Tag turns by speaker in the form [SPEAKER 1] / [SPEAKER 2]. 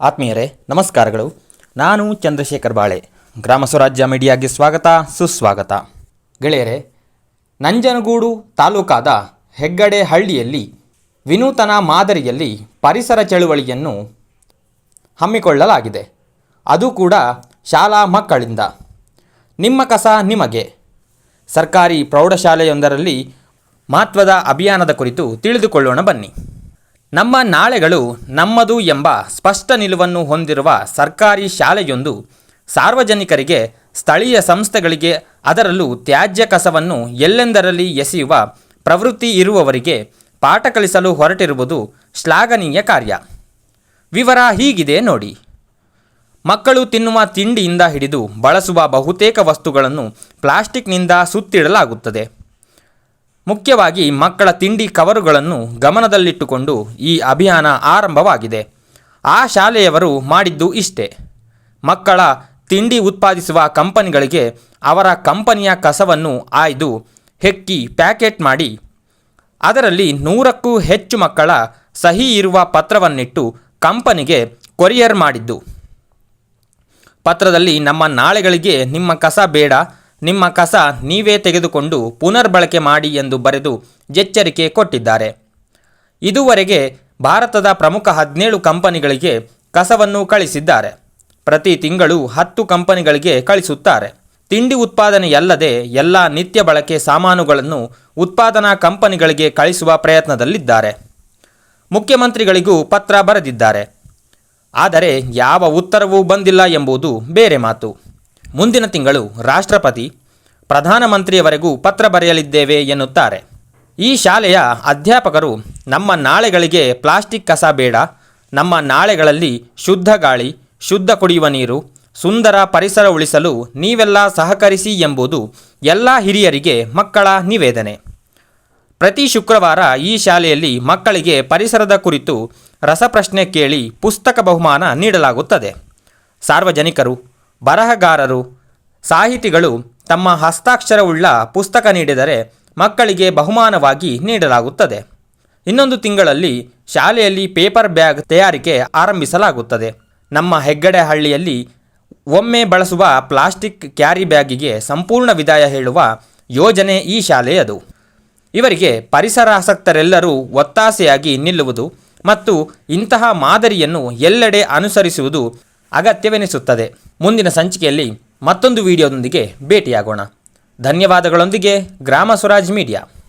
[SPEAKER 1] ಆತ್ಮೀಯರೇ, ನಮಸ್ಕಾರಗಳು. ನಾನು ಚಂದ್ರಶೇಖರ್ ಬಾಳೆ. ಗ್ರಾಮ ಸ್ವರಾಜ್ಯ ಮೀಡಿಯಾಗೆ ಸ್ವಾಗತ, ಸುಸ್ವಾಗತ. ಗೆಳೆಯರೇ, ನಂಜನಗೂಡು ತಾಲೂಕಾದ ಹೆಗ್ಗಡೆ ಹಳ್ಳಿಯಲ್ಲಿ ವಿನೂತನ ಮಾದರಿಯಲ್ಲಿ ಪರಿಸರ ಚಳುವಳಿಯನ್ನು ಹಮ್ಮಿಕೊಳ್ಳಲಾಗಿದೆ. ಅದು ಕೂಡ ಶಾಲಾ ಮಕ್ಕಳಿಂದ. ನಿಮ್ಮ ಕಸ ನಿಮಗೆ. ಸರ್ಕಾರಿ ಪ್ರೌಢಶಾಲೆಯೊಂದರಲ್ಲಿ ಮಹತ್ವದ ಅಭಿಯಾನದ ಕುರಿತು ತಿಳಿದುಕೊಳ್ಳೋಣ ಬನ್ನಿ. ನಮ್ಮ ನಾಳೆಗಳು ನಮ್ಮದು ಎಂಬ ಸ್ಪಷ್ಟ ನಿಲುವನ್ನು ಹೊಂದಿರುವ ಸರ್ಕಾರಿ ಶಾಲೆಯೊಂದು ಸಾರ್ವಜನಿಕರಿಗೆ, ಸ್ಥಳೀಯ ಸಂಸ್ಥೆಗಳಿಗೆ, ಅದರಲ್ಲೂ ತ್ಯಾಜ್ಯ ಕಸವನ್ನು ಎಲ್ಲೆಂದರಲ್ಲಿ ಎಸೆಯುವ ಪ್ರವೃತ್ತಿ ಇರುವವರಿಗೆ ಪಾಠ ಕಲಿಸಲು ಹೊರಟಿರುವುದು ಶ್ಲಾಘನೀಯ ಕಾರ್ಯ. ವಿವರ ಹೀಗಿದೆ ನೋಡಿ. ಮಕ್ಕಳು ತಿನ್ನುವ ತಿಂಡಿಯಿಂದ ಹಿಡಿದು ಬಳಸುವ ಬಹುತೇಕ ವಸ್ತುಗಳನ್ನು ಪ್ಲಾಸ್ಟಿಕ್ನಿಂದ ಸುತ್ತಿಡಲಾಗುತ್ತದೆ. ಮುಖ್ಯವಾಗಿ ಮಕ್ಕಳ ತಿಂಡಿ ಕವರುಗಳನ್ನು ಗಮನದಲ್ಲಿಟ್ಟುಕೊಂಡು ಈ ಅಭಿಯಾನ ಆರಂಭವಾಗಿದೆ. ಆ ಶಾಲೆಯವರು ಮಾಡಿದ್ದು ಇಷ್ಟೇ. ಮಕ್ಕಳ ತಿಂಡಿ ಉತ್ಪಾದಿಸುವ ಕಂಪನಿಗಳಿಗೆ ಅವರ ಕಂಪನಿಯ ಕಸವನ್ನು ಆಯ್ದು ಹೆಕ್ಕಿ ಪ್ಯಾಕೆಟ್ ಮಾಡಿ, ಅದರಲ್ಲಿ ನೂರಕ್ಕೂ ಹೆಚ್ಚು ಮಕ್ಕಳ ಸಹಿ ಇರುವ ಪತ್ರವನ್ನಿಟ್ಟು ಕಂಪನಿಗೆ ಕೊರಿಯರ್ ಮಾಡಿದ್ದು. ಪತ್ರದಲ್ಲಿ ನಮ್ಮ ನಾಳೆಗಳಿಗೆ ನಿಮ್ಮ ಕಸ ಬೇಡ ನಿಮ್ಮ ಕಸ ನೀವೇ ತೆಗೆದುಕೊಂಡು ಪುನರ್ಬಳಕೆ ಮಾಡಿ ಎಂದು ಬರೆದು ಎಚ್ಚರಿಕೆ ಕೊಟ್ಟಿದ್ದಾರೆ. ಇದುವರೆಗೆ ಭಾರತದ ಪ್ರಮುಖ ಹದಿನೇಳು ಕಂಪನಿಗಳಿಗೆ ಕಸವನ್ನು ಕಳಿಸಿದ್ದಾರೆ. ಪ್ರತಿ ತಿಂಗಳು ಹತ್ತು ಕಂಪನಿಗಳಿಗೆ ಕಳಿಸುತ್ತಾರೆ. ತಿಂಡಿ ಉತ್ಪಾದನೆಯಲ್ಲದೆ ಎಲ್ಲ ನಿತ್ಯ ಬಳಕೆ ಸಾಮಾನುಗಳನ್ನು ಉತ್ಪಾದನಾ ಕಂಪನಿಗಳಿಗೆ ಕಳಿಸುವ ಪ್ರಯತ್ನದಲ್ಲಿದ್ದಾರೆ. ಮುಖ್ಯಮಂತ್ರಿಗಳಿಗೂ ಪತ್ರ ಬರೆದಿದ್ದಾರೆ. ಆದರೆ ಯಾವ ಉತ್ತರವೂ ಬಂದಿಲ್ಲ ಎಂಬುದು ಬೇರೆ ಮಾತು. ಮುಂದಿನ ತಿಂಗಳು ರಾಷ್ಟ್ರಪತಿ ಪ್ರಧಾನಮಂತ್ರಿಯವರೆಗೂ ಪತ್ರ ಬರೆಯಲಿದ್ದೇವೆ ಎನ್ನುತ್ತಾರೆ. ಈ ಶಾಲೆಯ ಅಧ್ಯಾಪಕರು ನಮ್ಮ ನಾಳೆಗಳಿಗೆ ಪ್ಲಾಸ್ಟಿಕ್ ಕಸ ಬೇಡ, ನಮ್ಮ ನಾಳೆಗಳಲ್ಲಿ ಶುದ್ಧ ಗಾಳಿ, ಶುದ್ಧ ಕುಡಿಯುವ ನೀರು, ಸುಂದರ ಪರಿಸರ ಉಳಿಸಲು ನೀವೆಲ್ಲ ಸಹಕರಿಸಿ ಎಂಬುದು ಎಲ್ಲ ಹಿರಿಯರಿಗೆ ಮಕ್ಕಳ ನಿವೇದನೆ. ಪ್ರತಿ ಶುಕ್ರವಾರ ಈ ಶಾಲೆಯಲ್ಲಿ ಮಕ್ಕಳಿಗೆ ಪರಿಸರದ ಕುರಿತು ರಸಪ್ರಶ್ನೆ ಕೇಳಿ ಪುಸ್ತಕ ಬಹುಮಾನ ನೀಡಲಾಗುತ್ತದೆ. ಸಾರ್ವಜನಿಕರು ಬರಹಗಾರರು, ಸಾಹಿತಿಗಳು ತಮ್ಮ ಹಸ್ತಾಕ್ಷರವುಳ್ಳ ಪುಸ್ತಕ ನೀಡಿದರೆ ಮಕ್ಕಳಿಗೆ ಬಹುಮಾನವಾಗಿ ನೀಡಲಾಗುತ್ತದೆ. ಇನ್ನೊಂದು ತಿಂಗಳಲ್ಲಿ ಶಾಲೆಯಲ್ಲಿ ಪೇಪರ್ ಬ್ಯಾಗ್ ತಯಾರಿಕೆ ಆರಂಭಿಸಲಾಗುತ್ತದೆ. ನಮ್ಮ ಹೆಗ್ಗಡೆ ಹಳ್ಳಿಯಲ್ಲಿ ಒಮ್ಮೆ ಬಳಸುವ ಪ್ಲಾಸ್ಟಿಕ್ ಕ್ಯಾರಿ ಬ್ಯಾಗಿಗೆ ಸಂಪೂರ್ಣ ವಿದಾಯ ಹೇಳುವ ಯೋಜನೆ ಈ ಶಾಲೆಯದು. ಇವರಿಗೆ ಪರಿಸರಾಸಕ್ತರೆಲ್ಲರೂ ಒತ್ತಾಸೆಯಾಗಿ ನಿಲ್ಲುವುದು ಮತ್ತು ಇಂತಹ ಮಾದರಿಯನ್ನು ಎಲ್ಲೆಡೆ ಅನುಸರಿಸುವುದು ಅಗತ್ಯವೆನಿಸುತ್ತದೆ. ಮುಂದಿನ ಸಂಚಿಕೆಯಲ್ಲಿ ಮತ್ತೊಂದು ವಿಡಿಯೋದೊಂದಿಗೆ ಭೇಟಿಯಾಗೋಣ. ಧನ್ಯವಾದಗಳೊಂದಿಗೆ ಗ್ರಾಮ ಸ್ವರಾಜ್ ಮೀಡಿಯಾ.